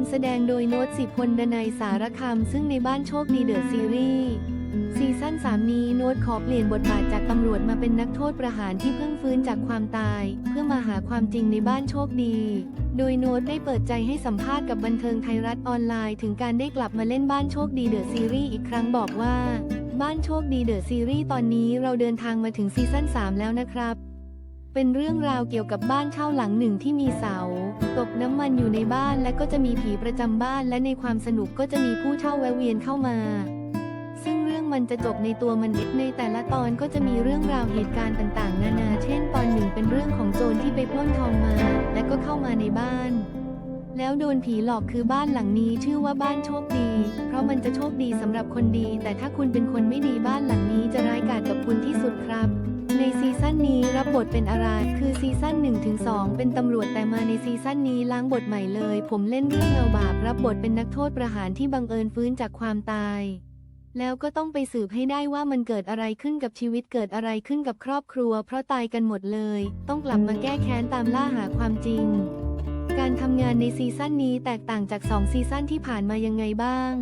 ำแสดงโดยโน้ตสิพลดนัยสารคำซึ่งในบ้านโชคดีเดอะซีรีส์ซีซั่น3 นี้โน้ตขอเปลี่ยนบทบาทจากตำรวจมาเป็นนักโทษประหารที่เพิ่งฟื้นจากความตาย เพื่อมาหาความจริงในบ้านโชคดี โดยโน้ตได้เปิดใจให้สัมภาษณ์กับบันเทิงไทยรัฐออนไลน์ ถึงการได้กลับมาเล่นบ้านโชคดีเดอะซีรีส์อีกครั้งบอกว่า บ้านโชคดีเดอะซีรีส์ตอนนี้เราเดินทางมาถึงซีซั่น3 แล้วนะครับ เป็นเรื่องราวเกี่ยวกับบ้านเช่าหลังหนึ่งที่มีเสา ตกน้ำมันอยู่ในบ้านและก็จะมีผีประจำบ้านและในความสนุกก็จะมีผู้เช่าแวะเวียนเข้ามา ซึ่งเรื่องมันจะจบในตัวมันเองในแต่ละตอนก็จะมีเรื่องราวเหตุการณ์ต่างๆ นานา เช่น ตอนหนึ่งเป็นเรื่องของโจรที่ไปปล้นทองมา และก็เข้ามาในบ้าน แล้วโดนผีหลอกคือบ้านหลังนี้ชื่อว่าบ้านโชคดี เพราะมันจะโชคดีสำหรับคนดี แต่ถ้าคุณเป็นคนไม่ดีบ้านหลังนี้จะร้ายกาจกับคุณที่สุดครับ ซีซั่นนี้รับบทเป็นอะไร คือซีซั่น1ถึง2เป็นตำรวจแต่มาในซีซั่นนี้ล้างบทใหม่เลย ผมเล่นเรื่องเงาบาปรับบทเป็นนักโทษประหารที่บังเอิญฟื้นจากความตาย แล้วก็ต้องไปสืบให้ได้ว่ามันเกิดอะไรขึ้นกับชีวิตเกิดอะไรขึ้นกับครอบครัว เพราะตายกันหมดเลย ต้องกลับมาแก้แค้นตามล่าหาความจริง การทำงานในซีซั่นนี้แตกต่างจาก 2 ซีซั่นที่ผ่านมายังไงบ้าง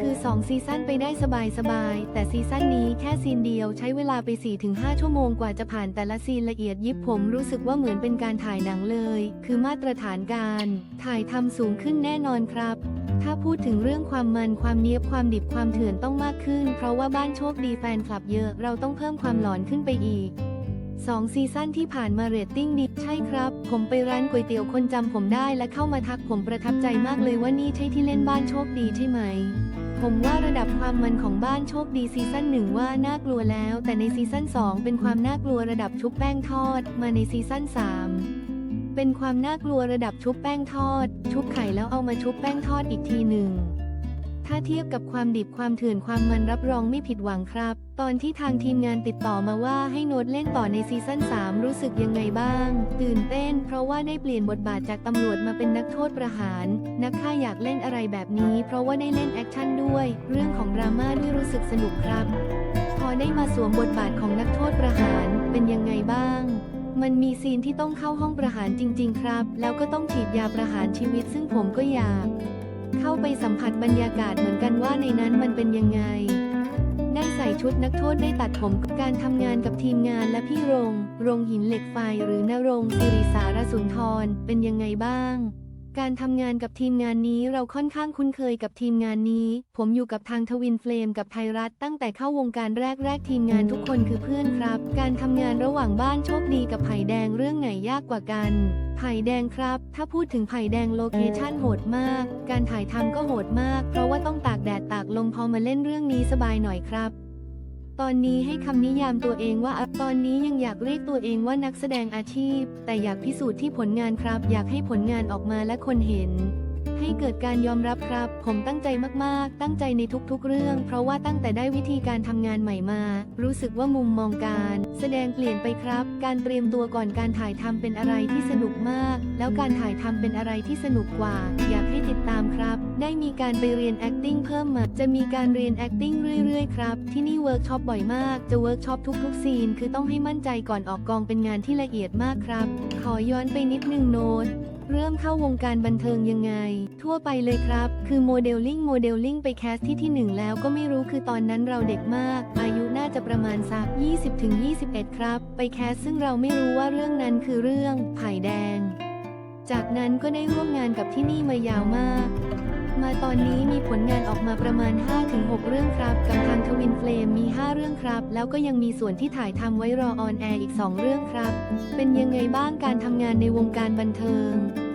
คือ 2 ซีซั่นไปได้สบายๆ แต่ซีซั่นนี้แค่ซีนเดียวใช้เวลาไป 4-5 ชั่วโมงกว่าจะผ่านแต่ละซีนละเอียดยิบผมรู้สึกว่าเหมือนเป็นการถ่ายหนังเลย คือมาตรฐานการ ถ่ายทำสูงขึ้นแน่นอนครับถ้าพูดถึงเรื่องความมันความเนี้ยบความดิบความเถื่อนต้องมากขึ้น เพราะว่าบ้านโชคดีแฟนคลับเยอะเราต้องเพิ่มความหลอนขึ้นไปอีกสองซีซั่นที่ผ่านมาเรตติ้งดีใช่ครับ ผมไปร้านก๋วยเตี๋ยวคนจำผมได้และเข้ามาทักผมประทับใจมากเลยว่านี่ใช่ที่เล่นบ้านโชคดีใช่ไหม ผมว่าระดับความมันของบ้านโชคดีซีซั่นหนึ่งว่าน่ากลัวแล้ว แต่ในซีซั่น2เป็นความน่ากลัวระดับชุบแป้งทอด มาในซีซั่น3เป็นความน่ากลัวระดับชุบแป้งทอด ชุบไข่แล้วเอามาชุบแป้งทอดอีกทีหนึ่ง ถ้าเทียบกับความดิบความเถื่อนความมันรับรองไม่ผิดหวังครับ ตอนที่ทางทีมงานติดต่อมาว่าให้โน้ตเล่นต่อในซีซั่น3 รู้สึกยังไงบ้าง ตื่นเต้น เพราะว่าได้เปลี่ยนบทบาทจากตำรวจมาเป็นนักโทษประหาร นักฆ่าอยากเล่นอะไรแบบนี้ เพราะว่าได้เล่นแอคชั่นด้วย เรื่องของดราม่าด้วยรู้สึกสนุกครับ พอได้มาสวมบทบาทของนักโทษประหารเป็นยังไงบ้างมันมีซีนที่ต้องเข้าห้องประหารจริง ๆ ครับ แล้วก็ต้องฉีดยาประหารชีวิตซึ่งผมก็อยาก เข้าไปสัมผัสบรรยากาศเหมือนกันว่าในนั้นมันเป็นยังไง ได้ใส่ชุดนักโทษได้ตัดผมการทำงานกับทีมงานและพี่รง รงหินเหล็กไฟหรือนรงสิริสารสุนทรเป็นยังไงบ้าง การทำงานกับทีมงานนี้เราค่อนข้างคุ้นเคยกับทีมงานนี้ ผมอยู่กับทางทวินเฟลมกับไทยรัฐตั้งแต่เข้าวงการแรกๆทีมงานทุกคนคือเพื่อนครับ การทำงานระหว่างบ้านโชคดีกับไผ่แดงเรื่องไหนยากกว่ากันไผ่แดงครับ ถ้าพูดถึงไผ่แดงโลเคชั่นโหดมาก การถ่ายทำก็โหดมาก เพราะว่าต้องตากแดดตากลมพอมาเล่นเรื่องนี้สบายหน่อยครับ ตอนนี้ให้คำนิยามตัวเองว่าตอนนี้ยังอยากเรียกตัวเองว่านักแสดงอาชีพ แต่อยากพิสูจน์ที่ผลงานครับ อยากให้ผลงานออกมาและคนเห็น ให้เกิดการยอมรับครับ ผมตั้งใจมากๆ ตั้งใจในทุกๆเรื่อง เพราะว่าตั้งแต่ได้วิธีการทำงานใหม่มา รู้สึกว่ามุมมองการ แสดงเปลี่ยนไปครับ การเตรียมตัวก่อนการถ่ายทำเป็นอะไรที่สนุกมาก แล้วการถ่ายทำเป็นอะไรที่สนุกกว่า อยากให้ติด ได้มีการไปเรียน acting เพิ่มมา จะมีการเรียน acting เรื่อยๆ ครับ ที่นี่เวิร์กช็อปบ่อยมาก จะเวิร์กช็อปทุกๆ ซีน คือต้องให้มั่นใจก่อนออกกองเป็นงานที่ละเอียดมากครับ ขอย้อนไปนิดนึงโน้ตเริ่มเข้าวงการบันเทิงยังไง ทั่วไปเลยครับ คือโมเดลลิ่งโมเดลลิ่งไปแคสที่ที่หนึ่งแล้วก็ไม่รู้คือตอนนั้นเราเด็กมาก อายุน่าจะประมาณสัก 20-21 ครับ ไปแคสซึ่งเราไม่รู้ว่าเรื่องนั้นคือเรื่องไผ่แดง จากนั้นก็ได้ร่วมงานกับที่นี่มายาวมาก มาตอนนี้มีผลงานออกมาประมาณ 5-6 เรื่องครับ กับทางทวินเฟลมมี 5 เรื่องครับ แล้วก็ยังมีส่วนที่ถ่ายทำไว้รอออนแอร์อีก 2 เรื่องครับ เป็นยังไงบ้างการทำงานในวงการบันเทิง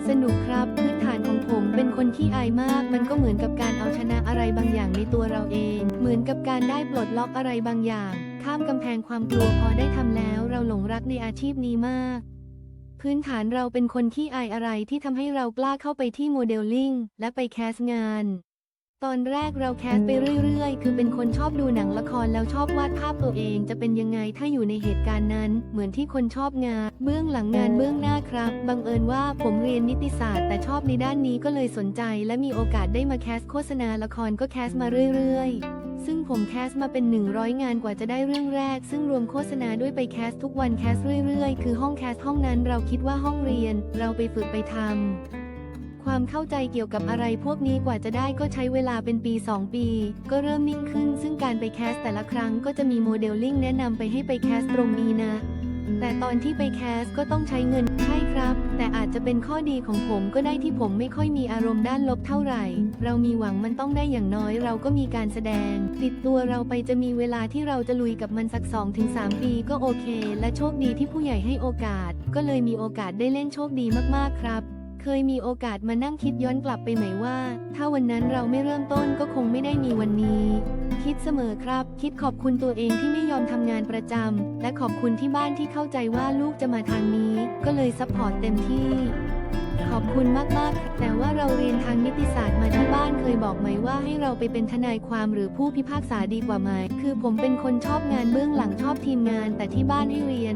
สนุกครับพื้นฐานของผมเป็นคนขี้อายมาก มันก็เหมือนกับการเอาชนะอะไรบางอย่างในตัวเราเอง เหมือนกับการได้ปลดล็อกอะไรบางอย่าง ข้ามกำแพงความกลัวพอได้ทำแล้ว เราหลงรักในอาชีพนี้มาก พื้นฐานเราเป็นคนขี้อายอะไรที่ทำให้เรากล้าเข้าไปที่โมเดลลิ่งและไปแคสงาน ตอนแรกเราแคสไปเรื่อยๆ คือเป็นคนชอบดูหนังละครแล้วชอบวาดภาพตัวเองจะเป็นยังไงถ้าอยู่ในเหตุการณ์นั้น เหมือนที่คนชอบงาน เบื้องหลังงานเบื้องหน้าครับ บังเอิญว่าผมเรียนนิติศาสตร์แต่ชอบในด้านนี้ก็เลยสนใจ และมีโอกาสได้มาแคสโฆษณาละครก็แคสมาเรื่อย ๆ ซึ่งผมแคสมาเป็น 100 งานกว่าจะได้เรื่องแรก ซึ่งรวมโฆษณาด้วยไปแคสทุกวันแคสเรื่อยๆ คือห้องแคสห้องนั้นเราคิดว่าห้องเรียน เราไปฝึกไปทำความเข้าใจเกี่ยวกับอะไรพวกนี้กว่าจะได้ก็ใช้เวลาเป็นปี 2 ปี ก็เริ่มนิ่งขึ้น ซึ่งการไปแคสแต่ละครั้งก็จะมีโมเดลลิ่งแนะนำไปให้ไปแคสตรงนี้นะ แต่ตอนที่ไปแคสก็ต้องใช้เงิน ใช่ครับ แต่อาจจะเป็นข้อดีของผมก็ได้ที่ผมไม่ค่อยมีอารมณ์ด้านลบเท่าไหร่ เรามีหวังมันต้องได้อย่างน้อยเราก็มีการแสดง ติดตัวเราไปจะมีเวลาที่เราจะลุยกับมันสัก 2-3 ปีก็โอเค และโชคดีที่ผู้ใหญ่ให้โอกาส ก็เลยมีโอกาสได้เล่นโชคดีมากๆครับเคยมีโอกาสมานั่งคิดย้อนกลับไปไหมว่า ถ้าวันนั้นเราไม่เริ่มต้นก็คงไม่ได้มีวันนี้ คิดเสมอครับ คิดขอบคุณตัวเองที่ไม่ยอมทำงานประจำ และขอบคุณที่บ้านที่เข้าใจว่าลูกจะมาทางนี้ ก็เลยซัพพอร์ตเต็มที่ ขอบคุณมาก ๆ แต่ว่าเราเรียนทางนิติศาสตร์มาที่บ้านเคยบอกไหมว่าให้เราไปเป็นทนายความหรือผู้พิพากษาดีกว่าไหม คือผมเป็นคนชอบงานเบื้องหลังชอบทีมงานแต่ที่บ้านให้เรียน